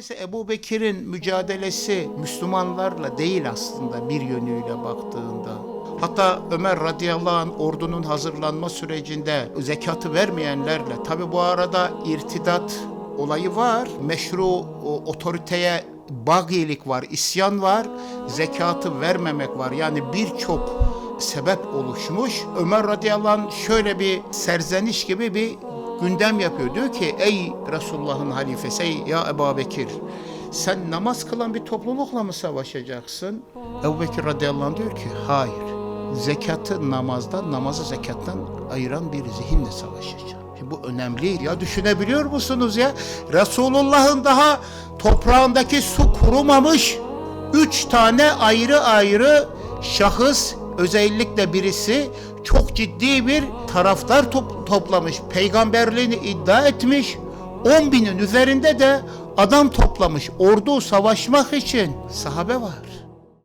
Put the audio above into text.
Dolayısıyla Ebu Bekir'in mücadelesi Müslümanlarla değil aslında bir yönüyle baktığında. Hatta Ömer radıyallahu anh ordunun hazırlanma sürecinde zekatı vermeyenlerle, tabi bu arada irtidat olayı var. Meşru otoriteye bagilik var, isyan var, zekatı vermemek var. Yani birçok sebep oluşmuş. Ömer radıyallahu anh şöyle bir serzeniş gibi bir gündem yapıyor. Diyor ki ey Resulullah'ın halifesi ey ya Ebu Bekir sen namaz kılan bir toplulukla mı savaşacaksın? Ebu Bekir radıyallahu anh diyor ki hayır. Zekatı namazdan, namazı zekattan ayıran bir zihinle savaşacağım. Bu önemli. Ya düşünebiliyor musunuz ya? Resulullah'ın daha toprağındaki su kurumamış. Üç tane ayrı ayrı şahıs özellikle birisi çok ciddi bir taraftar top- toplamış. Peygamberliğini iddia etmiş. 10 binin üzerinde de adam toplamış. Ordu savaşmak için sahabe var.